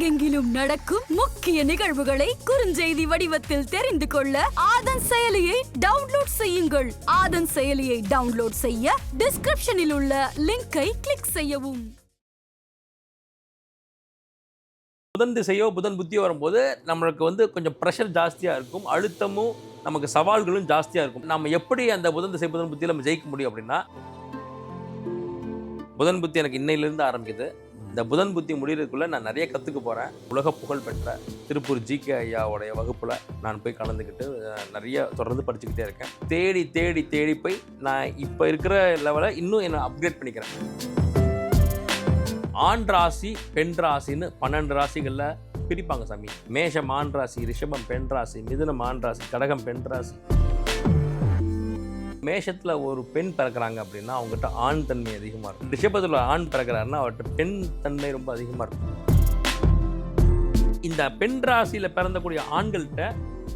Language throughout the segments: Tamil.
உலகெங்கிலும் நடக்கும் முக்கிய நிகழ்வுகளை குறுஞ்செய்தி வடிவத்தில் தெரிந்து கொள்ள ஆதன் செயலியை டவுன்லோட் செய்யுங்கள். ஆதன் செயலியை டவுன்லோட் செய்ய டிஸ்கிரிப்ஷனில் உள்ள லிங்கை கிளிக் செய்யவும். புதன் திசையோ புதன் புத்தியோ வரும்போது நம்மளுக்கு வந்து கொஞ்சம் ப்ரெஷர் ஜாஸ்தியாக இருக்கும். அழுத்தமும் நமக்கு சவால்களும் ஜாஸ்தியாக இருக்கும். நம்ம எப்படி அந்த புதன் திசை புதன் புத்தியில் நம்ம ஜெயிக்க முடியும் அப்படின்னா புதன் புத்தி எனக்கு இன்னையிலேருந்து ஆரம்பிக்குது. இந்த புதன் புத்தி முடிகிறதுக்குள்ளே நான் நிறைய கற்றுக்க போகிறேன் உலக புகழ் பெற்ற திருப்பூர் ஜிகே ஐயாவுடைய வகுப்பில் நான் போய் கலந்துக்கிட்டு நிறைய தொடர்ந்து படிச்சுக்கிட்டே இருக்கேன். தேடி தேடி தேடி போய் நான் இப்போ இருக்கிற லெவலை இன்னும் என்னை அப்கிரேட் பண்ணிக்கிறேன். ஆண் ராசி பெண் ராசின்னு பன்னெண்டு ராசிகளில் பிரிப்பாங்க சாமி. மேஷம் ஆண் ராசி ரிஷபம் பெண் ராசி மிதுனம் ஆண் ராசி கடகம் பெண் ராசி. மேஷத்தில் ஒரு பெண் பிறக்கிறாங்க அப்படின்னா அவங்ககிட்ட ஆண் தன்மை அதிகமாக இருக்கும். ரிஷபத்தில் ஆண் பிறக்கிறாருன்னா அவர்கிட்ட பெண் தன்மை ரொம்ப அதிகமாக இருக்கும். இந்த பெண் ராசியில் பிறந்தக்கூடிய ஆண்கள்கிட்ட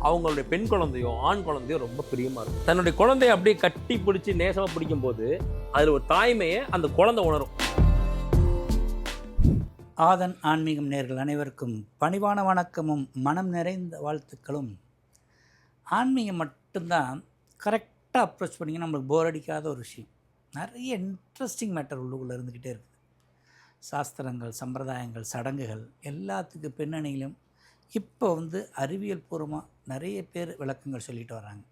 அவங்களுடைய பெண் குழந்தையோ ஆண் குழந்தையோ ரொம்ப பிரியமாக இருக்கும். தன்னுடைய குழந்தைய அப்படியே கட்டி பிடிச்சி நேசமாக பிடிக்கும் போது அதில் ஒரு தாய்மையை அந்த குழந்தை உணரும். ஆதன் ஆன்மீகம் நேர்கள் அனைவருக்கும் பணிவான வணக்கமும் மனம் நிறைந்த வாழ்த்துக்களும். ஆன்மீகம் மட்டும்தான் கரெக்ட் கரெக்டாக அப்ரோச் பண்ணிங்கன்னா நம்மளுக்கு போர் அடிக்காத ஒரு விஷயம். நிறைய இன்ட்ரெஸ்டிங் மேட்டர் உள்ளுக்குள்ளே இருந்துக்கிட்டே இருக்குது. சாஸ்திரங்கள் சம்பிரதாயங்கள் சடங்குகள் எல்லாத்துக்கு பின்னணியிலும் இப்போ வந்து அறிவியல் பூர்வமாக நிறைய பேர் விளக்கங்கள் சொல்லிட்டு வராங்க.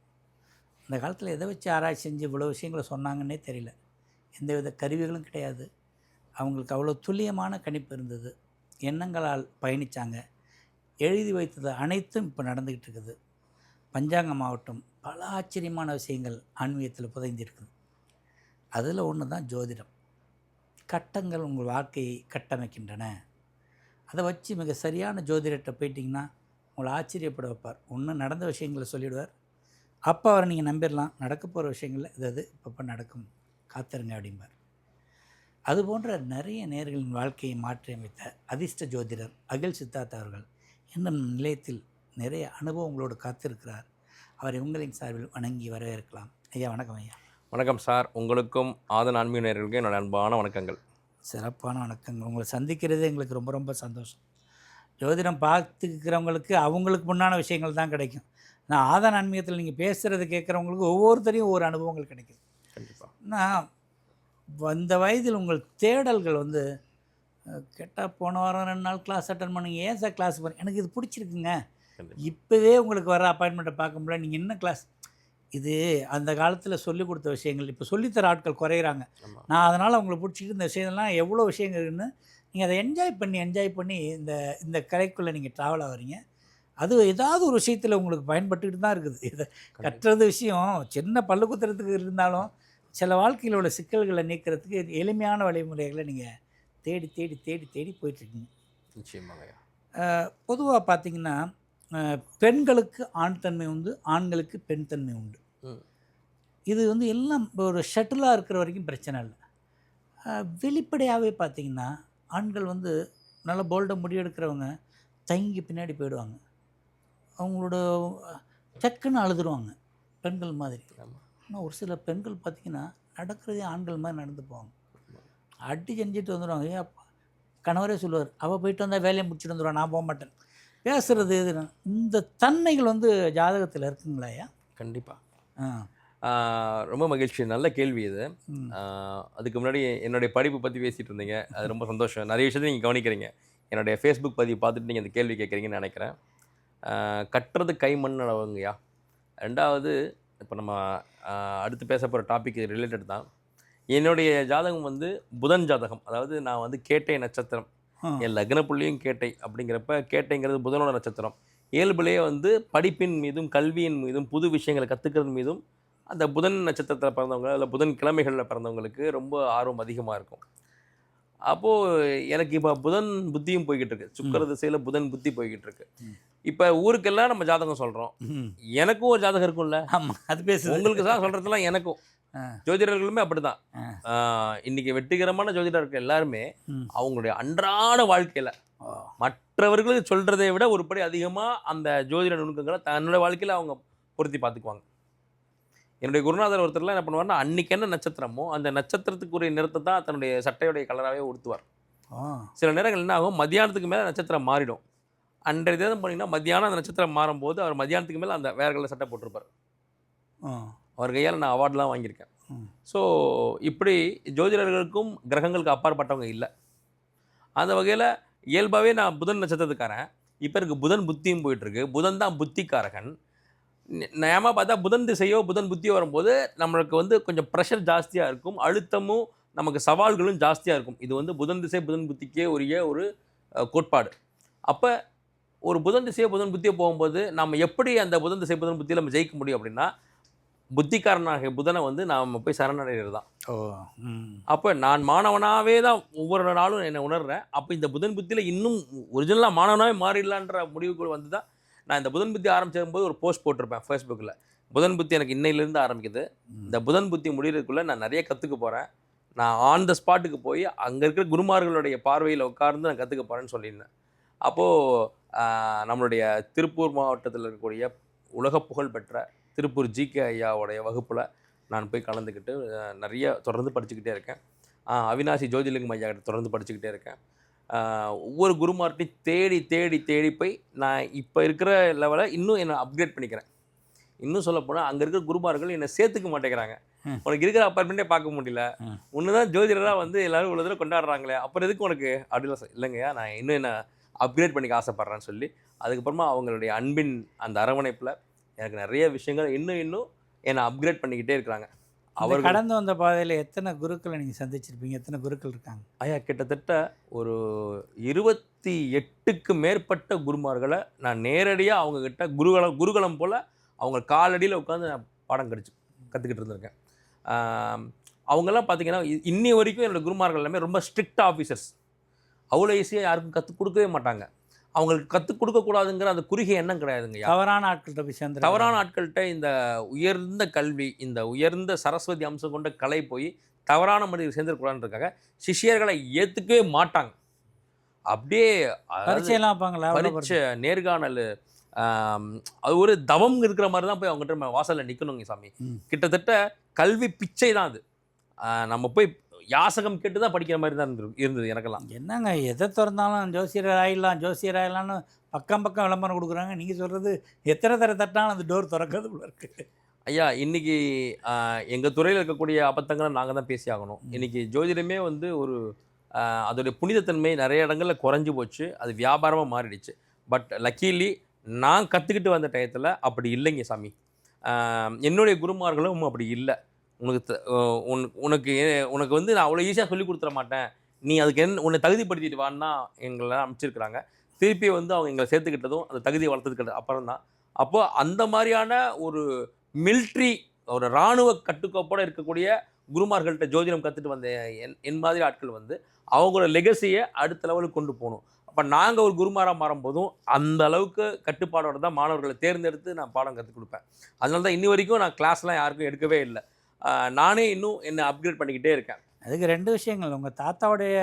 அந்த காலத்தில் எதை வச்சு ஆராய்ச்சி செஞ்சு இவ்வளோ விஷயங்களை சொன்னாங்கன்னே தெரியல. எந்தவித கருவிகளும் கிடையாது. அவங்களுக்கு அவ்வளோ துல்லியமான கணிப்பு இருந்தது. எண்ணங்களால் பயணித்தாங்க எழுதி வைத்தது அனைத்தும் இப்போ நடந்துக்கிட்டு இருக்குது. பஞ்சாங்கம் மாவட்டம் பல ஆச்சரியமான விஷயங்கள் ஆன்மீகத்தில் புதைந்திருக்குது. அதில் ஒன்று தான் ஜோதிடம். கட்டங்கள் உங்கள் வாழ்க்கையை கட்டமைக்கின்றன. அதை வச்சு மிக சரியான ஜோதிடத்தை போயிட்டிங்கன்னா உங்களை ஆச்சரியப்பட வைப்பார். ஒன்று நடந்த விஷயங்களை சொல்லிவிடுவார் அப்போ அவரை நீங்கள் நம்பிடலாம். நடக்க போகிற விஷயங்களில் இது அது இப்போ நடக்கும். காத்திருங்க அப்படிம்பார். அது போன்ற நிறைய நேர்களின் வாழ்க்கையை மாற்றியமைத்த அதிர்ஷ்ட ஜோதிடர் அகில் சித்தார்த் அவர்கள் இன்னும் நிலையத்தில் நிறைய அனுபவங்களோடு காத்திருக்கிறார். அவரை உங்களின் சார்பில் வணங்கி வரவேற்கலாம். ஐயா வணக்கம் ஐயா. வணக்கம் சார். உங்களுக்கும் ஆதன் ஆன்மீக நேயர்களுக்கும் என்னோட அன்பான வணக்கங்கள். சிறப்பான வணக்கங்கள். உங்களை சந்திக்கிறதே எங்களுக்கு ரொம்ப ரொம்ப சந்தோஷம். ஜோதிடம் பார்த்துக்கிறவங்களுக்கு அவங்களுக்கு முன்னான விஷயங்கள் தான் கிடைக்கும். நான் ஆதான ஆன்மீகத்தில் நீங்கள் பேசுகிறது கேட்குறவங்களுக்கு ஒவ்வொருத்தரையும் ஒவ்வொரு அனுபவங்கள் கிடைக்குது. கண்டிப்பாக நான் இந்த வயதில் உங்கள் தேடல்கள் வந்து கேட்டால் போன வாரம் ரெண்டு நாள் கிளாஸ் அட்டன் பண்ணுங்க ஏன் சார் கிளாஸ் பண்ண எனக்கு இது பிடிச்சிருக்குங்க. இப்போவே உங்களுக்கு வர அப்பாயின்மெண்ட்டை பார்க்க முடியல நீங்கள் என்ன கிளாஸ் இது அந்த காலத்தில் சொல்லிக் கொடுத்த விஷயங்கள். இப்போ சொல்லித்தர ஆட்கள் குறையிறாங்க. நான் அதனால் அவங்களை பிடிச்சிட்டு இந்த விஷயம்லாம் எவ்வளோ விஷயங்கள் இருக்குன்னு நீங்கள் அதை என்ஜாய் பண்ணி என்ஜாய் பண்ணி இந்த இந்த கலைக்குள்ளே நீங்கள் ட்ராவல் ஆகிறீங்க. அது ஏதாவது ஒரு விஷயத்தில் உங்களுக்கு பயன்பட்டுக்கிட்டு தான் இருக்குது. இதை கட்டுறது விஷயம். சின்ன பல்லு குத்துறதுக்கு இருந்தாலும் சில வாழ்க்கையில் உள்ள சிக்கல்களை நீக்கிறதுக்கு எளிமையான வழிமுறைகளை நீங்கள் தேடி தேடி தேடி தேடி போயிட்டுருக்கீங்க நிச்சயமாக பொதுவாக பார்த்தீங்கன்னா பெண்களுக்கு ஆண் தன்மை உண்டு ஆண்களுக்கு பெண் தன்மை உண்டு. இது வந்து எல்லாம் ஒரு ஷட்டிலாக இருக்கிற வரைக்கும் பிரச்சனை இல்லை. வெளிப்படையாகவே பார்த்தீங்கன்னா ஆண்கள் வந்து நல்லா போல்டாக முடிவெடுக்கிறவங்க தங்கி பின்னாடி போயிடுவாங்க. அவங்களோட டக்குன்னு அழுதுருவாங்க பெண்கள் மாதிரி. ஆனால் ஒரு சில பெண்கள் பார்த்தீங்கன்னா நடக்கிறதே ஆண்கள் மாதிரி நடந்து போவாங்க. அடி செஞ்சுட்டு வந்துடுவாங்க ஏன் கணவரே சொல்லுவார் அவள் போயிட்டு வந்தால் வேலையை முடிச்சுட்டு வந்துடுவா நான் போக மாட்டேன். பேசுகிறது எது? இந்த தன்மைகள் வந்து ஜாதகத்தில் இருக்குங்களா ஐயா? கண்டிப்பாக ரொம்ப மகிழ்ச்சி. நல்ல கேள்வி இது. அதுக்கு முன்னாடி என்னுடைய படிப்பு பற்றி பேசிகிட்டு இருந்தீங்க. அது ரொம்ப சந்தோஷம். நிறைய விஷயத்தை நீங்கள் கவனிக்கிறீங்க. என்னுடைய ஃபேஸ்புக் பதிவு பார்த்துட்டு நீங்கள் இந்த கேள்வி கேட்குறீங்கன்னு நினைக்கிறேன். கட்டுறது கை மண் அளவுங்கய்யா ரெண்டாவது இப்போ நம்ம அடுத்து பேச போகிற டாபிக் ரிலேட்டட் தான். என்னுடைய ஜாதகம் வந்து புதன் ஜாதகம். அதாவது நான் வந்து கேட்டை நட்சத்திரம். என் லக்ன புள்ளியும் கேட்டை அப்படிங்கிறப்ப கேட்டைங்கிறது புதனோட நட்சத்திரம். இயல்புலேயே வந்து படிப்பின் மீதும் கல்வியின் மீதும் புது விஷயங்களை கற்றுக்கிறது மீதும் அந்த புதன் நட்சத்திரத்தில் பிறந்தவங்க இல்லை புதன் கிழமைகளில் பிறந்தவங்களுக்கு ரொம்ப ஆர்வம் அதிகமாக இருக்கும். அப்போது எனக்கு இப்போ புதன் புத்தியும் போய்கிட்டு இருக்கு. சுக்கர திசையில் புதன் புத்தி போய்கிட்டு இருக்கு. இப்போ ஊருக்கெல்லாம் நம்ம ஜாதகம் சொல்கிறோம் எனக்கும் ஒரு ஜாதகம் இருக்கும்ல. ஆமாம் அது பேசுது உங்களுக்கு தான் சொல்கிறதுலாம் எனக்கும். ஜோதிடர்களுமே அப்படிதான். இன்னைக்கு வெற்றிகரமான ஜோதிடர்கள் எல்லாருமே. அவங்களுடைய அன்றாட வாழ்க்கையில் மற்றவர்களுக்கு சொல்கிறதை விட ஒருபடி அதிகமாக அந்த ஜோதிட நுணுக்கங்களை தன்னோட வாழ்க்கையில் அவங்க பொருத்தி பார்த்துக்குவாங்க. என்னுடைய குருநாதர் ஒருத்தர்லாம் என்ன பண்ணுவார்னா அன்னைக்கு என்ன நட்சத்திரமோ அந்த நட்சத்திரத்துக்குரிய நிறத்தை தான் தன்னுடைய சட்டையுடைய கலராகவே உடுத்துவார். சில நேரங்கள் என்ன ஆகும் மத்தியானத்துக்கு மேலே நட்சத்திரம் மாறிடும். அன்றைய தினம் போனீங்கன்னா மத்தியானம் அந்த நட்சத்திரம் மாறும்போது அவர் மத்தியானத்துக்கு மேலே அந்த வேற கலர் சட்டை போட்டிருப்பார். அவர் கையால் நான் அவார்ட்லாம் வாங்கியிருக்கேன். ஸோ இப்படி ஜோதிடர்களுக்கும் கிரகங்களுக்கு அப்பாற்பட்டவங்க இல்லை. அந்த வகையில் இயல்பாகவே நான் புதன் நட்சத்திரத்துக்காரன். இப்போ இருக்கு புதன் புத்தியும் போயிட்டுருக்கு. புதன் தான் புத்திக்காரகன். நேமா பார்த்தா புதன் திசையோ புதன் புத்தியோ வரும்போது நம்மளுக்கு வந்து கொஞ்சம் ப்ரெஷர் ஜாஸ்தியாக இருக்கும். அழுத்தமும் நமக்கு சவால்களும் ஜாஸ்தியாக இருக்கும். இது வந்து புதன் திசை புதன் புத்திக்கே உரிய ஒரு கோட்பாடு. அப்போ ஒரு புதன் திசையோ புதன் புத்தியோ போகும்போது நம்ம எப்படி அந்த புதன் திசை புதன் புத்தியில் நம்ம ஜெயிக்க முடியும் அப்படின்னா புத்திக்காரனாகிய புதனை வந்து நாம் போய் சரணடைகிறது தான் ஓ அப்போ நான் மாணவனாகவே தான் ஒவ்வொரு நாளும் என்னை உணர்றேன். அப்போ இந்த புதன் புத்தியில் இன்னும் ஒரிஜினலாக மாணவனாகவே மாறிடலான்ற முடிவுக்கு வந்து தான் நான் இந்த புதன் புத்தி ஆரம்பிச்சபோது ஒரு போஸ்ட் போட்டிருப்பேன் ஃபேஸ்புக்கில் புதன் புத்தி எனக்கு இன்னையிலேருந்து ஆரம்பிக்குது. இந்த புதன் புத்தி முடிகிறதுக்குள்ளே நான் நிறைய கற்றுக்க போகிறேன் நான் ஆன் த ஸ்பாட்டுக்கு போய் அங்கே இருக்கிற குருமார்களுடைய பார்வையில் உட்கார்ந்து நான் கற்றுக்க போகிறேன்னு சொல்லியிருந்தேன். அப்போது நம்மளுடைய திருப்பூர் மாவட்டத்தில் இருக்கக்கூடிய உலக புகழ் பெற்ற திருப்பூர் ஜிகே ஐயாவுடைய வகுப்பில் நான் போய் கலந்துக்கிட்டு நிறைய தொடர்ந்து படிச்சுக்கிட்டே இருக்கேன். அவினாசி ஜோதிலிங்கம் ஐயா கிட்ட தொடர்ந்து படிச்சுக்கிட்டே இருக்கேன். ஒவ்வொரு குருமார்ட்டையும் தேடி தேடி தேடி போய் நான் இப்போ இருக்கிற லெவலில் இன்னும் என்னை அப்கிரேட் பண்ணிக்கிறேன். இன்னும் சொல்ல போனால் அங்கே இருக்கிற குருமார்கள் என்னை சேர்த்துக்க மாட்டேங்கிறாங்க. உனக்கு இருக்கிற அப்பார்ட்மெண்ட்டே பார்க்க முடியல. ஒன்று தான் ஜோதிடராக வந்து எல்லாரும் இவ்வளோ தூரம் கொண்டாடுறாங்களே அப்புறம் எதுக்கு உனக்கு? அப்படிலாம் இல்லைங்கய்யா நான் இன்னும் என்ன அப்கிரேட் பண்ணிக்க ஆசைப்பட்றேன்னு சொல்லி அதுக்கப்புறமா அவங்களுடைய அன்பின் அந்த அரவணைப்பில் எனக்கு நிறைய விஷயங்கள் இன்னும் இன்னும் என்னை அப்கிரேட் பண்ணிக்கிட்டே இருக்கிறாங்க. அவர் கடந்து வந்த பாதையில் எத்தனை குருக்களை நீங்கள் சந்திச்சிருப்பீங்க? எத்தனை குருக்கள் இருக்காங்க? ஐயா கிட்டத்தட்ட ஒரு இருபத்தி எட்டுக்கு மேற்பட்ட குருமார்களை நான் நேரடியாக அவங்கக்கிட்ட குருகுலம் குருகுலம் போல் அவங்க காலடியில் உட்காந்து நான் பாடம் கடிச்சு கற்றுக்கிட்டு இருந்திருக்கேன். அவங்கெல்லாம் பார்த்தீங்கன்னா இன்னி வரைக்கும் என்னோட குருமார்கள் எல்லாமே ரொம்ப ஸ்ட்ரிக்ட் ஆஃபீஸர்ஸ் அவ்வளோ ஈஸியாக யாருக்கும் கற்றுக் கொடுக்கவே மாட்டாங்க. அவங்களுக்கு கற்றுக் கொடுக்கக்கூடாதுங்கிற அந்த குறுகிய எண்ணம் கிடையாதுங்கய்யா தவறான ஆட்கள்கிட்ட போய் சேர்ந்து தவறான ஆட்கள்கிட்ட இந்த உயர்ந்த கல்வி இந்த உயர்ந்த சரஸ்வதி அம்சம் கொண்ட கலை போய் தவறான மனிதர் சேர்ந்துருக்கூடாதுன்றதுக்காக சிஷ்யர்களை ஏற்றுக்கவே மாட்டாங்க. அப்படியே பரீட்சையெல்லாம் வைப்பாங்களா? பரீட்சை நேர்காணல் அது ஒரு தவம் இருக்கிற மாதிரி தான் போய் அவங்ககிட்ட வாசல்ல நிற்கணுங்க சாமி. கிட்டத்தட்ட கல்வி பிச்சை தான் அது. நம்ம போய் யாசகம் கேட்டு தான் படிக்கிற மாதிரி தான் இருந்தது இருந்தது எனக்கெல்லாம். என்னங்க எதை திறந்தாலும் ஜோசியர் ஆயிடலாம் ஜோசியர் ஆயிடலாம்னு பக்கம் பக்கம் விளம்பரம் கொடுக்குறாங்க. நீங்கள் சொல்கிறது எத்தனை தர தட்டாலும் அந்த டோர் திறக்கிறது போல இருக்கு. ஐயா இன்னைக்கு எங்கள் துறையில் இருக்கக்கூடிய அபத்தங்களை நாங்கள் தான் பேசி ஆகணும். ம். இன்னைக்கு ஜோதிடமே வந்து ஒரு அதோடைய புனிதத்தன்மை நிறைய இடங்களில் குறைஞ்சு போச்சு. அது வியாபாரமாக மாறிடுச்சு. பட் லக்கீலி நான் கற்றுக்கிட்டு வந்த டயத்தில் அப்படி இல்லைங்க சாமி. என்னுடைய குருமார்களும் அப்படி இல்லை. உனக்கு த- உனக்கு உனக்கு ஏ- உனக்கு வந்து நான் அவ்வளோ ஈஸியாக சொல்லி கொடுத்துட மாட்டேன். நீ அதுக்கு என்ன உன்னை தகுதிப்படுத்திட்டு வான்னா எங்களை அமைச்சிருக்கிறாங்க திருப்பி வந்து அவங்க எங்களை சேர்த்துக்கிட்டதும் அந்த தகுதியை வளர்த்துக்கிட்டது அப்புறம் தான். அப்போது அந்த மாதிரியான ஒரு மில்ட்ரி ஒரு இராணுவ கட்டுக்கோப்போடு இருக்கக்கூடிய குருமார்கள்ட்ட ஜோதிடம் கற்றுட்டு வந்த என் என் மாதிரி ஆட்கள் வந்து அவங்களோட லெகசியை அடுத்த லெவலுக்கு கொண்டு போகணும். அப்போ நாங்கள் ஒரு குருமாராக மாறும்போதும் அந்த அளவுக்கு கட்டுப்பாடோடு தான் மாணவர்களை தேர்ந்தெடுத்து நான் பாடம் கற்றுக் கொடுப்பேன். அதனால தான் இன்னி வரைக்கும் நான் கிளாஸ்லாம் யாருக்கும் எடுக்கவே இல்லை. நானே இன்னும் என்னை அப்கிரேட் பண்ணிக்கிட்டே இருக்கேன். அதுக்கு ரெண்டு விஷயங்கள். உங்கள் தாத்தாவுடைய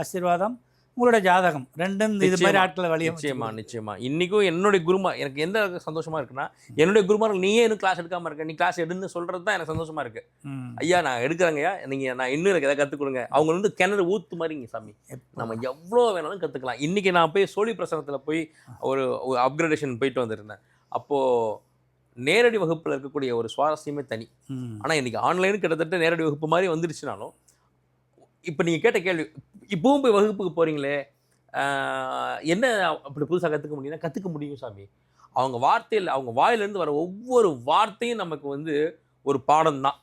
ஆசீர்வாதம் உங்களோட ஜாதகம். ரெண்டும் இது மாதிரி ஆட்களை வழியை நிச்சயமா நிச்சயமா. இன்னைக்கும் என்னுடைய குருமா எனக்கு எந்த சந்தோஷமா இருக்குன்னா என்னுடைய குருமார்கள் நீயே இன்னும் கிளாஸ் எடுக்காம இருக்க நீ கிளாஸ் எடுன்னு சொல்றது தான் எனக்கு சந்தோஷமா இருக்கு. ஐயா நான் எடுக்கிறேங்கய்யா. நீங்க நான் இன்னும் எனக்கு எதாவது கற்றுக் கொடுங்க அவங்க வந்து கிணறு ஊத்து மாதிரிங்க சாமி? நம்ம எவ்வளோ வேணாலும் கற்றுக்கலாம் இன்றைக்கி நான் போய் சோழி பிரசனத்தில் போய் ஒரு அப்கிரேடேஷன் போயிட்டு வந்திருந்தேன். அப்போது நேரடி வகுப்பில் இருக்கக்கூடிய ஒரு சுவாரஸ்யமே தனி. ஆனால் இன்றைக்கி ஆன்லைன் கிட்டத்தட்ட நேரடி வகுப்பு மாதிரி வந்துருச்சுனாலும் இப்போ நீங்கள் கேட்ட கேள்வி இப்பவும் போய் வகுப்புக்கு போகிறீங்களே என்ன அப்படி புதுசாக கற்றுக்க முடியும்னா கற்றுக்க முடியும் சாமி. அவங்க வார்த்தையில் அவங்க வாயிலேருந்து வர ஒவ்வொரு வார்த்தையும் நமக்கு வந்து ஒரு பாடம் தான்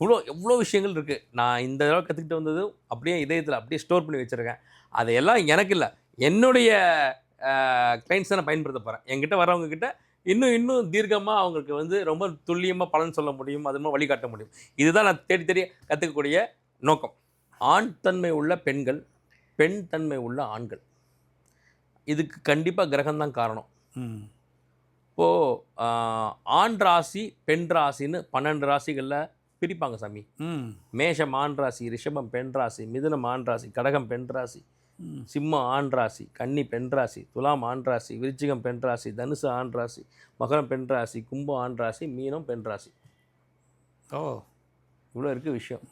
இவ்வளோ எவ்வளோ விஷயங்கள் இருக்குது நான் இந்த தடவை கற்றுக்கிட்டு வந்தது அப்படியே இதயத்தில் அப்படியே ஸ்டோர் பண்ணி வச்சுருக்கேன். அதையெல்லாம் எனக்கு இல்லை. என்னுடைய கிளைண்ட்ஸை நான் பயன்படுத்த போகிறேன் என்கிட்ட வரவங்க கிட்ட இன்னும் இன்னும் தீர்க்கமாக அவங்களுக்கு வந்து ரொம்ப துல்லியமாக பலன் சொல்ல முடியும் அது மாதிரி வழிகாட்ட முடியும். இதுதான் நான் தேடி தேடி கற்றுக்கக்கூடிய நோக்கம். ஆண் தன்மை உள்ள பெண்கள் பெண் தன்மை உள்ள ஆண்கள். இதுக்கு கண்டிப்பாக கிரகம்தான் காரணம். இப்போது ஆண் ராசி பெண் ராசின்னு பன்னெண்டு ராசிகளில் பிரிப்பாங்க சாமி. ம். மேஷம் ஆண் ராசி ரிஷபம் பெண் ராசி மிதுனம் ஆண் ராசி கடகம் பெண் ராசி. ம். சிம்மம் ஆண் ராசி கன்னி பெண் ராசி துலாம் ஆண் ராசி விருச்சிகம் பெண் ராசி தனுசு ஆண் ராசி மகரம் பெண் ராசி கும்பம் ஆண் ராசி மீனம் பெண் ராசி. ஓ இவ்வளோ இருக்குது விஷயம்.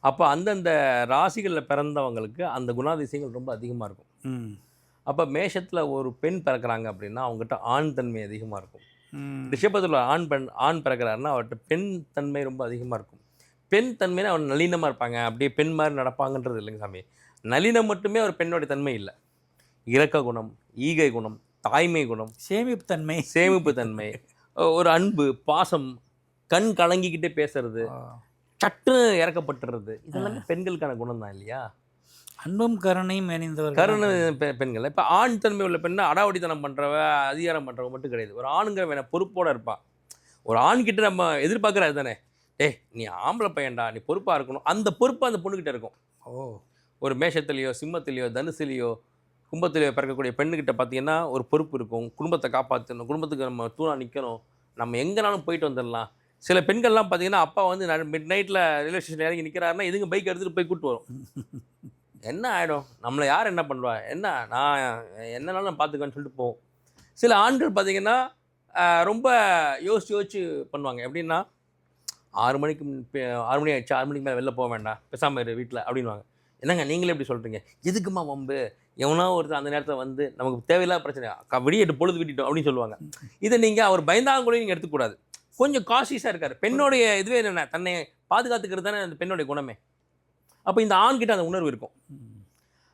அப்போ அந்தந்த ராசிகளில் பிறந்தவங்களுக்கு அந்த குணாதிசயங்கள் ரொம்ப அதிகமாக இருக்கும். ம். அப்போ மேஷத்தில் ஒரு பெண் பிறக்கிறாங்க அப்படின்னா அவங்ககிட்ட ஆண் தன்மை அதிகமாக இருக்கும். ரிஷபத்தில் ஆண் பெண் ஆண் பிறக்கிறாருன்னா அவர்கிட்ட பெண் தன்மை ரொம்ப அதிகமாக இருக்கும். பெண் தன்மைனா அவர் நளினமாக இருப்பாங்க. அப்படியே பெண் மாதிரி நடப்பாங்கன்றது இல்லைங்க சாமி. நளினம் மட்டுமே ஒரு பெண்ணோட தன்மை இல்லை. இரக்க குணம் ஈகை குணம் தாய்மை குணம் சேமிப்புத்தன்மை சேமிப்பு தன்மை ஒரு அன்பு பாசம் கண் கலங்கிக்கிட்டே பேசுறது சட்டு இறக்கப்பட்டுறது இதெல்லாம் பெண்களுக்கான குணம் தான் இல்லையா? அன்பும் கருணையும் இணைந்தவர் கருணை பெண்கள். இப்போ ஆண் தன்மை உள்ள பெண்ணை அடாவடித்தனம் பண்ணுறவ அதிகாரம் பண்ணுறவ மட்டும் கிடையாது. ஒரு ஆணுங்கிற வேணா பொறுப்போட இருப்பான் ஒரு ஆண்கிட்ட நம்ம எதிர்பார்க்குறது தானே. டேய் நீ ஆம்பளை பையன்டா நீ பொறுப்பாக இருக்கணும். அந்த பொறுப்பு அந்த பொண்ணுக்கிட்ட இருக்கும். ஓ. ஒரு மேஷத்துலேயோ சிம்மத்திலேயோ தனுசுலேயோ கும்பத்துலேயோ பிறக்கக்கூடிய பெண்ணுக்கிட்ட பார்த்தீங்கன்னா ஒரு பொறுப்பு இருக்கும். குடும்பத்தை காப்பாற்றணும் குடும்பத்துக்கு நம்ம தூணாக நிற்கணும் நம்ம எங்கேனாலும் போயிட்டு வந்துடலாம். சில பெண்கள்லாம் பார்த்தீங்கன்னா அப்பா வந்து மிட் நைட்டில் ரயில்வே ஸ்டேஷன் இறங்கி நிற்கிறாருன்னா இதுங்க பைக் எடுத்துகிட்டு போய் கூட்டு வரும். என்ன ஆகிடும் நம்மளை யார் என்ன பண்ணுவா என்ன? நான் என்னனாலும் நான் பார்த்துக்கன்னு சொல்லிட்டு போவோம். சில ஆண்கள் பார்த்தீங்கன்னா ரொம்ப யோசிச்சு யோசிச்சு பண்ணுவாங்க. எப்படின்னா ஆறு மணிக்கு ஆறு மணி ஆயிடுச்சு. ஆறு மணிக்கு மேலே வெளில போக வேண்டாம். பேசாமல் இரு வீட்டில் அப்படின்வாங்க என்னங்க நீங்களே எப்படி சொல்கிறீங்க எதுக்குமா வம்பு? எவனோ ஒருத்தர் அந்த நேரத்தில் வந்து நமக்கு தேவையில்லாத பிரச்சனை க- பொழுது விட்டுட்டோம் அப்படின்னு சொல்லுவாங்க. இதை நீங்கள் அவர் பயந்தாலும் கூட நீங்கள் எடுத்துக்கூடாது கொஞ்சம் காஷியஸாக இருக்கார். பெண்ணுடைய இதுவே என்னென்ன? தன்னை பாதுகாத்துக்கிறது தானே அந்த பெண்ணுடைய குணமே. அப்போ இந்த ஆண்கிட்ட அந்த உணர்வு இருக்கும்.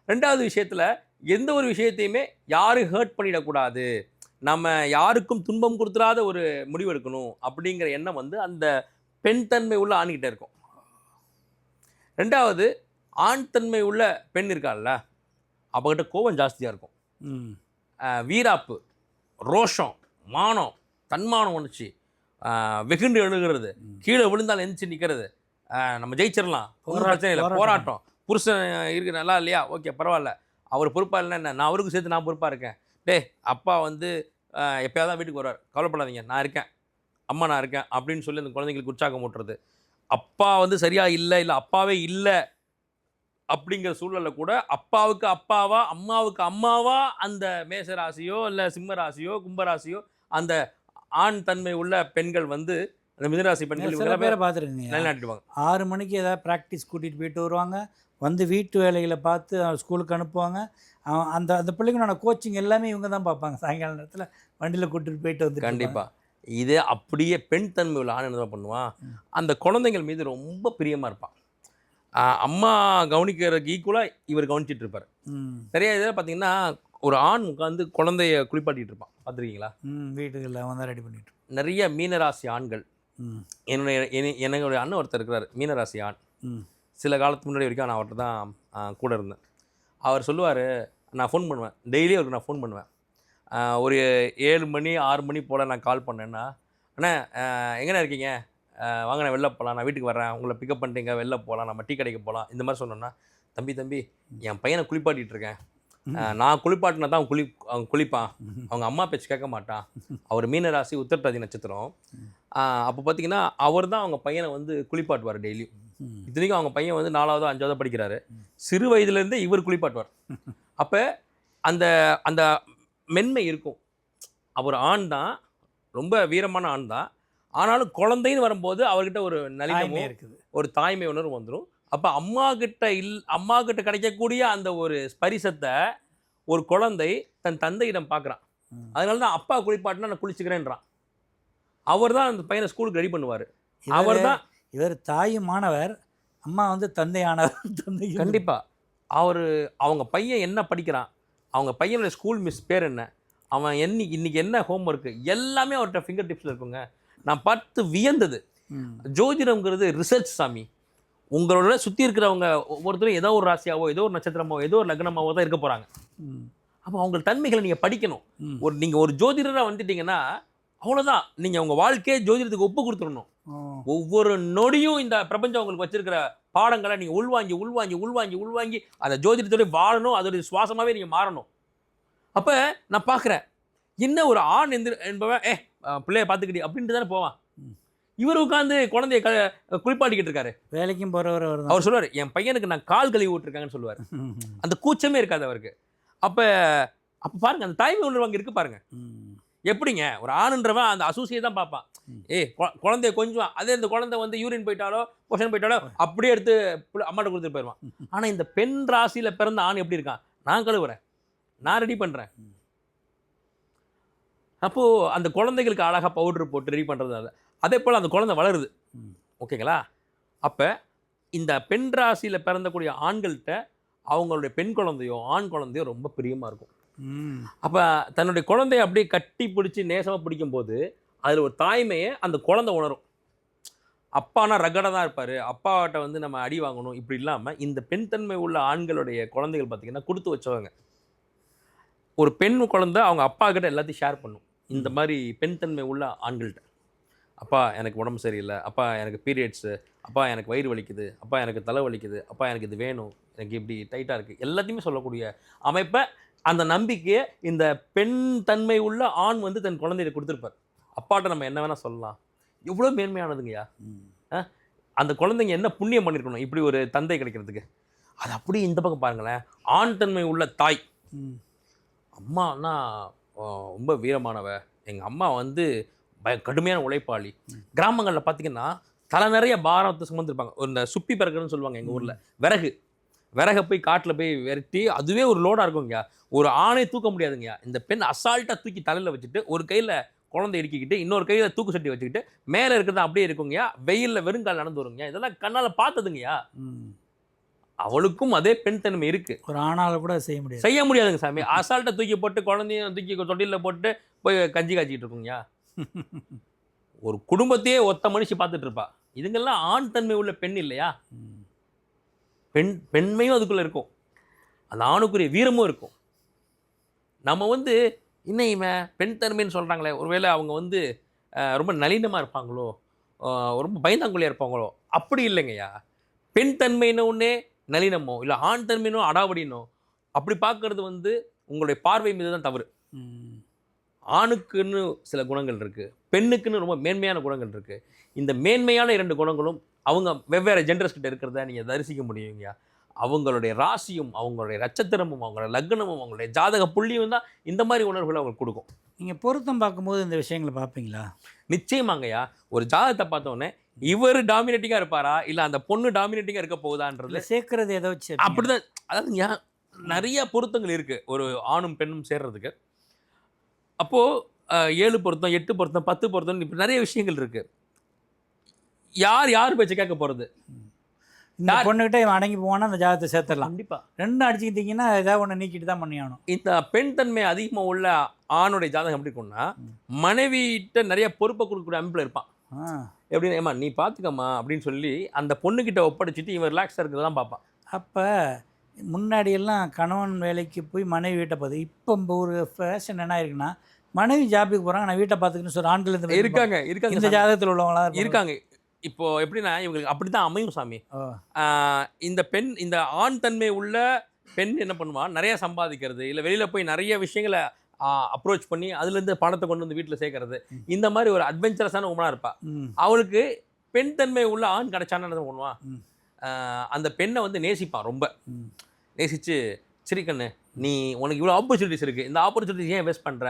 ரெண்டாவது விஷயத்தில் எந்த ஒரு விஷயத்தையுமே யாரும் ஹர்ட் பண்ணிடக்கூடாது. நம்ம யாருக்கும் துன்பம் கொடுத்துடாத ஒரு முடிவு எடுக்கணும் அப்படிங்கிற எண்ணம் வந்து அந்த பெண் தன்மை உள்ள ஆண்கிட்ட இருக்கும். ரெண்டாவது ஆண் தன்மை உள்ள பெண் இருக்காள்ல அவகிட்ட கோபம் ஜாஸ்தியாக இருக்கும். வீராப்பு ரோஷம் மானம் தன்மானம் உணர்ச்சி வெகுண்டு எழுகிறது கீழே விழுந்தால் எந்திரிச்சு நிற்கிறது நம்ம ஜெயிச்சிடலாம். பிரச்சனை இல்லை போராட்டம். புருஷன் இருக்கு நல்லா இல்லையா? ஓகே பரவாயில்ல. அவர் பொறுப்பாக இல்லைன்னா என்ன? நான் அவருக்கு சேர்த்து நான் பொறுப்பாக இருக்கேன். டேய் அப்பா வந்து எப்பயாவது தான் வீட்டுக்கு வருவார். கவலைப்படாதீங்க நான் இருக்கேன். அம்மா நான் இருக்கேன் அப்படின்னு சொல்லி அந்த குழந்தைங்களுக்கு உற்சாகம் ஊட்டுறது. அப்பா வந்து சரியா இல்லை இல்லை அப்பாவே இல்லை அப்படிங்கிற சூழலில் கூட அப்பாவுக்கு அப்பாவா அம்மாவுக்கு அம்மாவா அந்த மேச ராசியோ இல்லை சிம்ம ராசியோ கும்பராசியோ அந்த ஆண் தன்மை உள்ள பெண்கள் வந்து அந்த மிதராசி பெண்கள் சில பேரை பார்த்துருக்கீங்க. நிலைநாட்டிடுவாங்க. ஆறு மணிக்கு ஏதாவது ப்ராக்டிஸ் கூட்டிகிட்டு போயிட்டு வருவாங்க. வந்து வீட்டு வேலைகளை பார்த்து ஸ்கூலுக்கு அனுப்புவாங்க. அந்த அந்த பிள்ளைங்களோட கோச்சிங் எல்லாமே இவங்க தான் பார்ப்பாங்க. சாயங்கால நேரத்தில் வண்டியில் கூட்டிட்டு போயிட்டு வந்து கண்டிப்பா. இது அப்படியே பெண் தன்மை உள்ள ஆண் என்ன பண்ணுவான்? அந்த குழந்தைகள் மீது ரொம்ப பிரியமா இருப்பான். அம்மா கவனிக்கிறதுக்கு ஈக்குவலாக இவர் கவனிச்சிட்டு இருப்பார். நிறைய இதில் பார்த்தீங்கன்னா ஒரு ஆண் உட்காந்து குழந்தைய குளிப்பாட்டிட்டு இருப்பான். பார்த்துருக்கீங்களா? வீட்டுகளில் அவன் தான் ரெடி பண்ணிட்டு நிறைய மீனராசி ஆண்கள். என்னுடைய என்ன- என்னுடைய அண்ணன் ஒருத்தர் இருக்கிறார் மீனராசி ஆண். ம். சில காலத்துக்கு முன்னாடி வரைக்கும் நான் அவர்கிட்ட தான் கூட இருந்தேன். அவர் சொல்லுவார் நான் ஃபோன் பண்ணுவேன். டெய்லி அவருக்கு நான் ஃபோன் பண்ணுவேன். ஒரு ஏழு மணி ஆறு மணி போல் நான் கால் பண்ணேன்னா அண்ணா எங்கண்ணா இருக்கீங்க? வாங்க நான் வெளில போகலாம் நான் வீட்டுக்கு வரேன் உங்களை பிக்கப் பண்ணிட்டீங்க. வெளில போகலாம் நம்ம டீ கடைக்கு போகலாம் இந்த மாதிரி சொன்னோன்னா தம்பி தம்பி என் பையனை குளிப்பாட்டிட்டு இருக்கேன். நான் குளிப்பாட்டினா தான் குளி அவன் குளிப்பான். அவங்க அம்மா பேச்சு கேட்க மாட்டான். அவர் மீனராசி உத்தரட்டாதி நட்சத்திரம். அப்போ பார்த்தீங்கன்னா அவர் தான் அவங்க பையனை வந்து குளிப்பாட்டுவார் டெய்லியும் இத்தனைக்கும் அவங்க பையன் வந்து நாலாவதோ அஞ்சாவதோ படிக்கிறாரு. சிறு வயதுலேருந்தே இவர் குளிப்பாட்டுவார். அப்போ அந்த அந்த மென்மை இருக்கும். அவர் ஆண் தான் ரொம்ப வீரமான ஆண் தான். ஆனாலும் குழந்தைன்னு வரும்போது அவர்கிட்ட ஒரு தாய்மை நளினமும் இருக்குது. ஒரு தாய்மை உணர்வு வந்துடும் அப்போ அம்மா கிட்ட இல் அம்மா கிட்ட கிடைக்கக்கூடிய அந்த ஒரு ஸ்பரிசத்தை ஒரு குழந்தை தன் தந்தையிடம் பார்க்குறான். அதனால தான் அப்பா குளிப்பாட்டினா நான் குளிச்சுக்கிறேன்றான். அவர் தான் அந்த பையனை ஸ்கூலுக்கு ரெடி பண்ணுவார். அவர் தான் இவர் தாயுமானவர் அம்மா வந்து தந்தையானவர் தந்தை கண்டிப்பா. அவர் அவங்க பையன் என்ன படிக்கிறான் அவங்க பையனோட ஸ்கூல் மிஸ் பேர் என்ன அவன் என்னி இன்னைக்கு என்ன ஹோம்ஒர்க்கு எல்லாமே அவர்கிட்ட ஃபிங்கர் டிப்ஸில் இருக்குங்க. நான் பார்த்து வியந்தது. ஜோதிடம்ங்கிறது ரிசர்ச் சாமி. உங்களோட சுற்றி இருக்கிறவங்க ஒவ்வொருத்தரும் ஏதோ ஒரு ராசியாவோ ஏதோ ஒரு நட்சத்திரமோ ஏதோ ஒரு லக்னமாவோ தான் இருக்க போகிறாங்க அப்போ அவங்க தன்மைகளை நீங்கள் படிக்கணும். ஒரு நீங்கள் ஒரு ஜோதிடராக வந்துட்டீங்கன்னா அவ்வளோதான் நீங்கள் உங்கள் வாழ்க்கையே ஜோதிடத்துக்கு ஒப்பு கொடுத்துடணும். ஒவ்வொரு நொடியும் இந்த பிரபஞ்சம் உங்களுக்கு வச்சிருக்கிற பாடங்களை நீங்கள் உள்வாங்கி உள்வாங்கி உள்வாங்கி உள்வாங்கி அந்த ஜோதிடத்தோட வாழணும் அதோடைய சுவாசமாகவே நீங்கள் மாறணும். அப்போ நான் பார்க்குறேன் என்ன ஒரு ஆண் எந்திர என்பவன் ஏ பிள்ளைய பார்த்துக்கிட்டி அப்படின்ட்டு தானே போவான். இவர் உட்காந்து குழந்தைய க குளிப்பாட்டிக்கிட்டு இருக்காரு. வேலைக்கும் போகிறவர் அவர் அவர் சொல்லுவார் என் பையனுக்கு நான் கால் கழுவி விட்டுருக்காங்கன்னு சொல்லுவார். அந்த கூச்சமே இருக்காது அவருக்கு. அப்போ அப்போ பாருங்க அந்த தாய்மை உணர்வு அங்கே இருக்கு பாருங்க. ம். எப்படிங்க? ஒரு ஆணுன்றவன் அந்த அசூசியை தான் பார்ப்பான். ஏய் குழந்தைய கொஞ்சம் அதே இந்த குழந்தை வந்து யூரின் போயிட்டாலோ பொஷன் போயிட்டாலோ அப்படியே எடுத்து அம்மாட்ட கொடுத்துட்டு போயிடுவான். ஆனா இந்த பெண் ராசியில பிறந்த ஆண் எப்படி இருக்கான்? நான் கழுவுறேன். நான் ரெடி பண்றேன். அப்போ அந்த குழந்தைகளுக்கு அழகா பவுடர் போட்டு ரெடி பண்றதுனால அதே. போல அந்த குழந்தை வளருது. ஓகேங்களா? அப்ப இந்த பெண் ராசியில பிறந்தக்கூடிய ஆண்கள்கிட்ட அவங்களுடைய பெண் குழந்தையோ ஆண் குழந்தையோ ரொம்ப பிரியமா இருக்கும். அப்போ தன்னுடைய குழந்தைய அப்படியே கட்டி பிடிச்சி நேசமாக பிடிக்கும்போது அதில் ஒரு தாய்மையை அந்த குழந்தை உணரும். அப்பானா ரகடாக தான் இருப்பார். அப்பாட்ட வந்து நம்ம அடி வாங்கணும். இப்படி இல்லாமல் இந்த பெண் தன்மை உள்ள ஆண்களுடைய குழந்தைகள் பார்த்திங்கன்னா கொடுத்து வச்சவங்க. ஒரு பெண் குழந்தை அவங்க அப்பா கிட்ட எல்லாத்தையும் ஷேர் பண்ணும். இந்த மாதிரி பெண் தன்மை உள்ள ஆண்கள்கிட்ட அப்பா எனக்கு உடம்பு சரியில்லை. அப்பா எனக்கு பீரியட்ஸு அப்பா எனக்கு வயிறு வலிக்குது. அப்பா எனக்கு தலை வலிக்குது. அப்பா எனக்கு இது வேணும். எனக்கு இப்படி டைட்டாக இருக்குது எல்லாத்தையுமே சொல்லக்கூடிய அமைப்பை அந்த நம்பிக்கையை இந்த பெண் தன்மை உள்ள ஆண் வந்து தன் குழந்தைய கொடுத்துருப்பார். அப்பாட்ட நம்ம என்ன வேணால் சொல்லலாம். எவ்வளோ மேன்மையானதுங்கய்யா அந்த குழந்தைங்க என்ன புண்ணியம் பண்ணியிருக்கணும் இப்படி ஒரு தந்தை கிடைக்கிறதுக்கு. அது அப்படியே இந்த பக்கம் பாருங்களேன். ஆண் தன்மை உள்ள தாய். அம்மானா ரொம்ப வீரமானவ. எங்கள் அம்மா வந்து பய கடுமையான உழைப்பாளி. கிராமங்களில் பார்த்தீங்கன்னா தலை நிறைய பாரத்தை சுமந்துருப்பாங்க. ஒரு இந்த சுப்பி பிறகுன்னு சொல்லுவாங்க எங்கள் ஊரில். விறகு. விறகை போய் காட்டில் போய் விரட்டி அதுவே ஒரு லோடாக இருக்குங்க ஒரு ஆணை தூக்க முடியாதுங்கய்யா. இந்த பெண் அசால்ட்டாக தூக்கி தலையில் வச்சுட்டு ஒரு கையில் குழந்தை இறுக்கிக்கிட்டு இன்னொரு கையில் தூக்கு சட்டி வச்சுக்கிட்டு மேலே இருக்கிறது அப்படியே இருக்குங்கய்யா. வெயிலில் வெறுங்கால் நடந்து வருங்கய்யா. இதெல்லாம் கண்ணால் பார்த்ததுங்கய்யா. அவளுக்கும் அதே பெண் தன்மை இருக்கு. ஒரு ஆணால கூட செய்ய முடியாது. செய்ய முடியாதுங்க சாமி. அசால்ட்டை தூக்கி போட்டு குழந்தையும் தூக்கி தொட்டிலில் போட்டு போய் கஞ்சி காய்ச்சிட்டு இருக்குங்கய்யா ஒரு குடும்பத்தையே ஒத்த மனுஷி பார்த்துட்டு இருப்பா. இதுங்கெல்லாம் ஆண் தன்மை உள்ள பெண் இல்லையா? பெண் பெண்மையும் அதுக்குள்ளே இருக்கும். அந்த ஆணுக்குரிய வீரமும் இருக்கும். நம்ம வந்து இன்னும் இவன்? பெண் தன்மைன்னு சொல்கிறாங்களே ஒருவேளை அவங்க வந்து ரொம்ப நளினமாக இருப்பாங்களோ? ரொம்ப பயந்தாங்குழியாக இருப்பாங்களோ? அப்படி இல்லைங்கய்யா. பெண் தன்மைன்னு ஒன்றே நளினமோ இல்லை ஆண் தன்மைனோ அடாவடினோ அப்படி பார்க்கறது வந்து உங்களுடைய பார்வை மீது தான் தவறு ஆணுக்குன்னு சில குணங்கள் இருக்குது பெண்ணுக்குன்னு ரொம்ப மேன்மையான குணங்கள் இருக்குது இந்த மேன்மையான இரண்டு குணங்களும் அவங்க வெவ்வேறு ஜெண்டர்ஸ் கிட்ட இருக்கிறத நீங்கள் தரிசிக்க முடியுங்க அவங்களுடைய ராசியும் அவங்களுடைய நட்சத்திரமும் அவங்களுடைய லக்னமும் அவங்களுடைய ஜாதக புள்ளியும் தான் இந்த மாதிரி உணர்வுகளை அவங்களுக்கு கொடுக்கும். நீங்கள் பொருத்தம் பார்க்கும்போது இந்த விஷயங்களை பார்ப்பீங்களா? நிச்சயமாங்கய்யா. ஒரு ஜாதகத்தை பார்த்தோன்னே இவர் டாமினேட்டிங்காக இருப்பாரா? இல்லை அந்த பொண்ணு டாமினேட்டிங்காக இருக்க போகுதான்றது? சேர்க்கறது ஏதோ வச்சு அப்படிதான். அதாவது ஞா- நிறைய பொருத்தங்கள் இருக்கு ஒரு ஆணும் பெண்ணும் சேர்றதுக்கு. அப்போ அஹ், ஏழு பொருத்தம் எட்டு பொருத்தம் பத்து பொருத்தம் இப்படி நிறைய விஷயங்கள் இருக்கு. யார் யார் பேச்ச கேட்க போறது? இந்த? பொண்ணுகிட்ட இவன் அடங்கி போவானா அந்த ஜாதகத்தை சேர்த்துடலாம். கண்டிப்பா. ரெண்டும் அடிச்சுக்கிட்டீங்கன்னா ஏதாவது ஒன்று நீக்கிட்டு தான் பண்ணியாகணும் இந்த பெண் தன்மை அதிகமா உள்ள ஆணுடைய ஜாதகம் எப்படி இருக்கும்னா ம். மனைவிட்ட நிறைய பொறுப்பை கொடுக்கக்கூடிய அமைப்புல இருப்பான். எப்படின்னா ஏம்மா நீ பாத்துக்கம்மா அப்படின்னு சொல்லி அந்த பொண்ணுகிட்ட ஒப்படைச்சிட்டு இவன் ரிலாக்ஸாக இருக்கிறதான் பார்ப்பான். அப்போ முன்னாடியெல்லாம் கணவன் வேலைக்கு போய் மனைவி வீட்டை பார்த்து இப்போ ஒரு ஃபேஷன் என்ன இருக்குன்னா மனைவி ஜாபுக்கு போகிறாங்க நான் வீட்டை பார்த்துக்கணும்னு சொல்லி ஆண்கள் இந்த இருக்காங்க இருக்காங்க இந்த. ஜாதகத்தில் உள்ளவங்களா இருப்பாங்க. இருக்காங்க. இப்போ எப்படின்னா இவங்களுக்கு அப்படிதான் அமையும் சாமி. இந்த பெண் இந்த ஆண் தன்மை உள்ள பெண் என்ன பண்ணுவான் நிறைய சம்பாதிக்கிறது இல்லை வெளியில் போய் நிறைய விஷயங்களை அப்ரோச் பண்ணி அதுலேருந்து பணத்தை கொண்டு வந்து வீட்டில் சேர்க்கறது. இந்த மாதிரி ஒரு அட்வென்ச்சரஸான உமனாக இருப்பா. அவளுக்கு பெண் தன்மை உள்ள ஆண் கிடைச்சான்னு என்ன பண்ணுவான் அந்த பெண்ணை வந்து நேசிப்பான் ரொம்ப. நேசிச்சு சரி கண்ணு நீ உனக்கு இவ்வளோ ஆப்பர்ச்சுனிட்டிஸ் இருக்குது இந்த ஆப்பர்ச்சுனிட்டிஸ் ஏன் வேஸ்ட் பண்ணுற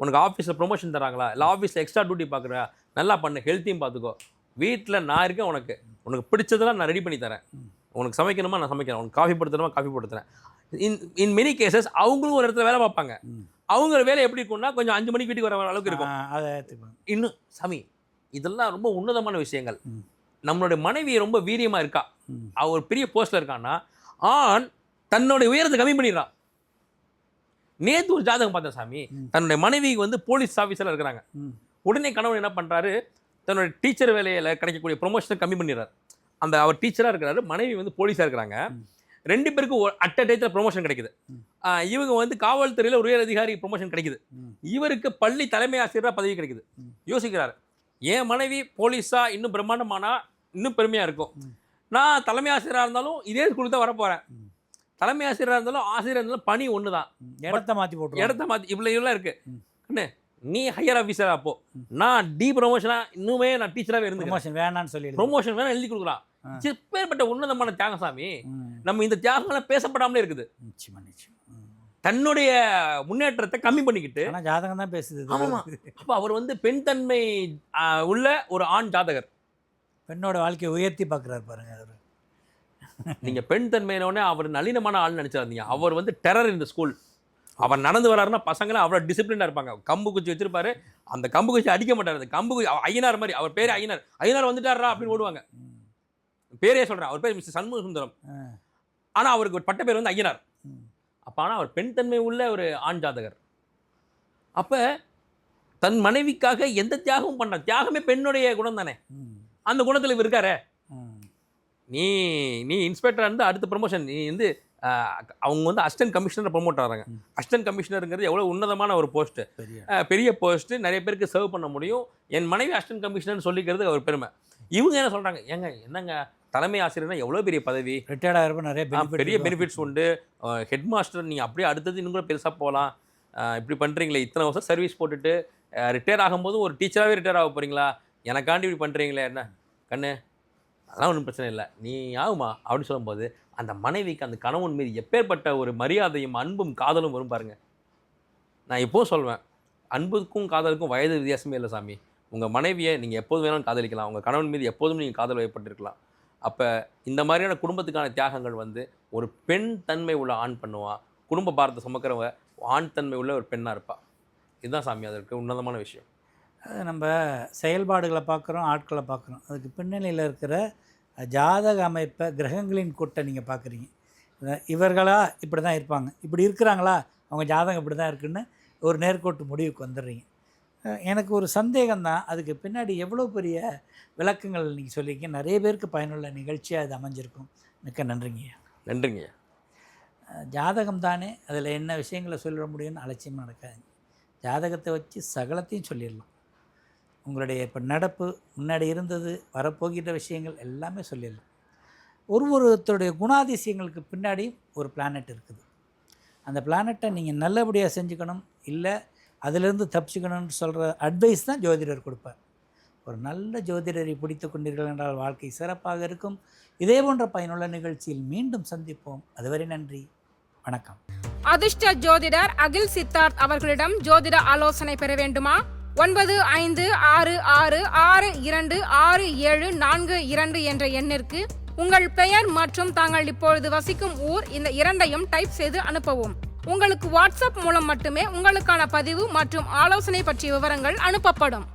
உனக்கு ஆஃபீஸில் ப்ரொமோஷன் தராங்களா? இல்லை ஆஃபீஸில் எக்ஸ்ட்ரா டியூட்டி பார்க்குற நல்லா பண்ணு ஹெல்த்தையும் பார்த்துக்கோ வீட்டில் நான் இருக்கேன் உனக்கு. உனக்கு பிடிச்சதெல்லாம் நான் ரெடி பண்ணி தரேன். உனக்கு சமைக்கணுமா? நான் சமைக்கிறேன். உனக்கு காஃபி போடுத்தணுமா காஃபி போடுத்துறேன் இன் இன் மெனி கேசஸ் அவங்களும் ஒரு இடத்துல வேலை பார்ப்பாங்க. அவங்க வேலை எப்படி இருக்கும்னா கொஞ்சம் அஞ்சு மணிக்கு வீட்டுக்கு வர அளவுக்கு இருக்கும். இன்னும் சாமி இதெல்லாம் ரொம்ப உன்னதமான விஷயங்கள். நம்மளுடைய மனைவி ரொம்ப வீரியமாக இருக்கா? ம். அவ ஒரு பெரிய போஸ்ட்ல இருக்கான்னா ஆண் தன்னுடைய உயரத்தை கம்மி பண்ணிடுறான் நேத்து ஒரு ஜாதகம் பார்த்தேன் சாமி. தன்னுடைய மனைவி வந்து போலீஸ் ஆஃபீஸில் இருக்கிறாங்க. உடனே கணவன் என்ன பண்றாரு? தன்னுடைய டீச்சர் வேலையில கிடைக்கக்கூடிய ப்ரொமோஷனை கம்மி பண்ணிடுறாரு. அந்த அவர் டீச்சராக இருக்கிறாரு மனைவி வந்து போலீஸாக இருக்கிறாங்க. ரெண்டு பேருக்கும் அட் அ டயத்தில் ப்ரொமோஷன் கிடைக்குது இவங்க வந்து காவல்துறையில் உயர் அதிகாரி ப்ரொமோஷன் கிடைக்குது இவருக்கு பள்ளி தலைமை ஆசிரியராக பதவி கிடைக்குது. யோசிக்கிறார் என் மனைவி போலீஸா இன்னும் பிரம்மாண்டமானா இன்னும் பெருமையாக இருக்கும். நான் தலைமை ஆசிரியராக இருந்தாலும் இதே ஸ்கூலுக்கு தான் வரப்போகிறேன். தலைமை ஆசிரியராக இருந்தாலும் ஆசிரியர் இருந்தாலும் பணி ஒன்று தான். இடத்த மாற்றி போட்டுருவோம் இடத்த மாற்றி இவ்வளோ இவ்வளோ இருக்கு ம். அண்ணே நீ ஹையர் ஆஃபீஸராக அப்போ. நான் டி ப்ரொமோஷனாக இன்னுமே நான் டீச்சராகவே இருந்துக்கிறேன் ப்ரொமோஷன் வேணான்னு சொல்லி ப்ரொமோஷன் வேணா எழுதி கொடுக்குறான். எப்பேற்பட்ட உன்னதமான தியாகம் சாமி ம். நம்ம இந்த தியாகங்கள்லாம் பேசப்படாமலே இருக்குது. நிச்சயமா நிச்சயம். ம். தன்னுடைய முன்னேற்றத்தை கம்மி பண்ணிக்கிட்டு. ஜாதகம் தான் பேசுது. ஆமாமா. அப்போ அவர் வந்து பெண் தன்மை உள்ள ஒரு ஆண் ஜாதகர். பெண்ணோட வாழ்க்கையை உயர்த்தி பார்க்குறாரு பாருங்க அவர். நீங்க பெண் தன்மையினோடனே அவர் நளினமான ஆள் நினைச்சிருந்தீங்க அவர் வந்து டெரர் இந்த ஸ்கூல் அவர் நடந்து வராருன்னா பசங்களாம் அவ்வளோ டிசிப்ளினாக இருப்பாங்க. கம்பு குச்சி வச்சிருப்பாரு. அந்த கம்பு குச்சி அடிக்க மாட்டாரு. அந்த கம்பு ஐயனார் மாதிரி அவர் பேர் ஐயனார். ஐயனார் வந்துட்டாரா அப்படின்னு ஓடுவாங்க. பேரே சொல்றேன் அவர் பேர் மிஸ்டர் சண்முக சுந்தரம் ஆனா அவருக்கு பட்ட பேர் வந்து ஐயனார். அப்ப ஆனா அவர் பெண் தன்மை உள்ள ஒரு ஆண் ஜாதகர். அப்ப தன் மனைவிக்காக எந்த தியாகமும் பண்ண தியாகமே பெண்ணுடைய குணம் தானே. அந்த குணத்துல இவர் இருக்காரே. நீ நீ இன்ஸ்பெக்டர் இருந்து அடுத்த ப்ரமோஷன் நீ வந்து அவங்க வந்து அசிஸ்டன்ட் கமிஷனர் ப்ரொமோட் ஆகிறாங்க. அசிஸ்டன்ட் கமிஷனருங்கிறது எவ்வளோ உன்னதமான ஒரு போஸ்ட்டு பெரிய போஸ்ட்டு நிறைய பேருக்கு சர்வ் பண்ண முடியும். என் மனைவி அசிஸ்டன்ட் கமிஷனர் சொல்லிக்கிறது அவர் பெருமை. இவங்க என்ன சொல்கிறாங்க ஏங்க என்னங்க? தலைமை ஆசிரியர்னா எவ்வளோ பெரிய பதவி? ரிட்டையர்ட் ஆகிறப்ப நிறைய பெரிய. பெனிஃபிட்ஸ் உண்டு. ஹெட் மாஸ்டர் நீங்கள் அப்படியே அடுத்தது இன்னும் கூட பெருசாக போகலாம். இப்படி பண்ணுறீங்களே இத்தனை வருஷம் சர்வீஸ் போட்டுட்டு ரிட்டையர் ஆகும்போது ஒரு டீச்சராகவே ரிட்டையர் ஆக போகிறீங்களா எனக்காண்டி இப்படி பண்ணுறீங்களே என்ன? கண்ணு அதெல்லாம் ஒன்றும் பிரச்சனை இல்லை. நீ ஆகுமா? அப்படின்னு சொல்லும்போது அந்த மனைவிக்கு அந்த கணவன் மீது எப்பேற்பட்ட ஒரு மரியாதையும் அன்பும் காதலும் வரும் பாருங்க. நான் எப்போவும் சொல்வேன் அன்புக்கும் காதலுக்கும் வயது வித்தியாசமே இல்லை சாமி. உங்கள் மனைவியை நீங்கள் எப்போதும் வேணாலும் காதலிக்கலாம். உங்கள் கணவன் மீது எப்போதும் நீங்கள் காதல் வயப்பட்டிருக்கலாம். அப்போ இந்த மாதிரியான குடும்பத்துக்கான தியாகங்கள் வந்து ஒரு பெண் தன்மை உள்ள ஆண் பண்ணுவான் குடும்ப பாரத்தை சுமக்கிறவங்க ஆண் தன்மை உள்ள ஒரு பெண்ணாக இருப்பாள் இதுதான் சாமி அதற்கு உன்னதமான விஷயம். அது நம்ம செயல்பாடுகளை பார்க்குறோம் ஆட்களை பார்க்குறோம். அதுக்கு பின்னணியில் இருக்கிற ஜாதக அமைப்பை கிரகங்களின் கூட்டை நீங்கள் பார்க்குறீங்க. இவர்களாக இப்படி தான் இருப்பாங்க. இப்படி இருக்கிறாங்களா? அவங்க ஜாதகம் இப்படி தான் இருக்குன்னு ஒரு நேர்கோட்டு முடிவுக்கு வந்துடுறீங்க. எனக்கு ஒரு சந்தேகம் தான் அதுக்கு பின்னாடி எவ்வளோ பெரிய விளக்கங்கள் நீங்கள் சொல்லியிருக்கீங்க. நிறைய பேருக்கு பயனுள்ள நிகழ்ச்சியாக அது அமைஞ்சிருக்கும். மிக்க நன்றிங்க நன்றிங்க அஹ் ஜாதகம் தானே அதில் என்ன விஷயங்களை சொல்லிட முடியும்னு அலட்சியமாக நடக்காதுங்க. ஜாதகத்தை வச்சு சகலத்தையும் சொல்லிடலாம். உங்களுடைய இப்போ நடப்பு முன்னாடி இருந்தது வரப்போகிற விஷயங்கள் எல்லாமே சொல்லிடலாம். ஒரு ஒருத்தருடைய குணாதிசயங்களுக்கு பின்னாடி ஒரு பிளானட் இருக்குது. அந்த பிளானட்டை நீங்கள் நல்லபடியாக செஞ்சுக்கணும். இல்லை அதிலிருந்து தப்பிச்சுக்கணும்னு சொல்கிற அட்வைஸ் தான் ஜோதிடர் கொடுப்பார். ஒரு நல்ல ஜோதிடரை பிடித்து கொண்டீர்கள் என்றால் வாழ்க்கை சிறப்பாக இருக்கும். இதே போன்ற பயனுள்ள நிகழ்ச்சியில் மீண்டும் சந்திப்போம். அதுவரை நன்றி. வணக்கம். அதிர்ஷ்ட ஜோதிடர் அகில் சித்தார்த் அவர்களிடம் ஜோதிட ஆலோசனை பெற வேண்டுமா? ஒன்பது ஐந்து ஆறு ஆறு ஆறு இரண்டு ஆறு ஏழு நான்கு இரண்டு என்ற எண்ணிற்கு உங்கள் பெயர் மற்றும் தாங்கள் இப்பொழுது வசிக்கும் ஊர் இந்த இரண்டையும் டைப் செய்து அனுப்பவும். உங்களுக்கு வாட்ஸ்அப் மூலம் மட்டுமே உங்களுக்கான பதிவு மற்றும் ஆலோசனை பற்றிய விவரங்கள் அனுப்பப்படும்.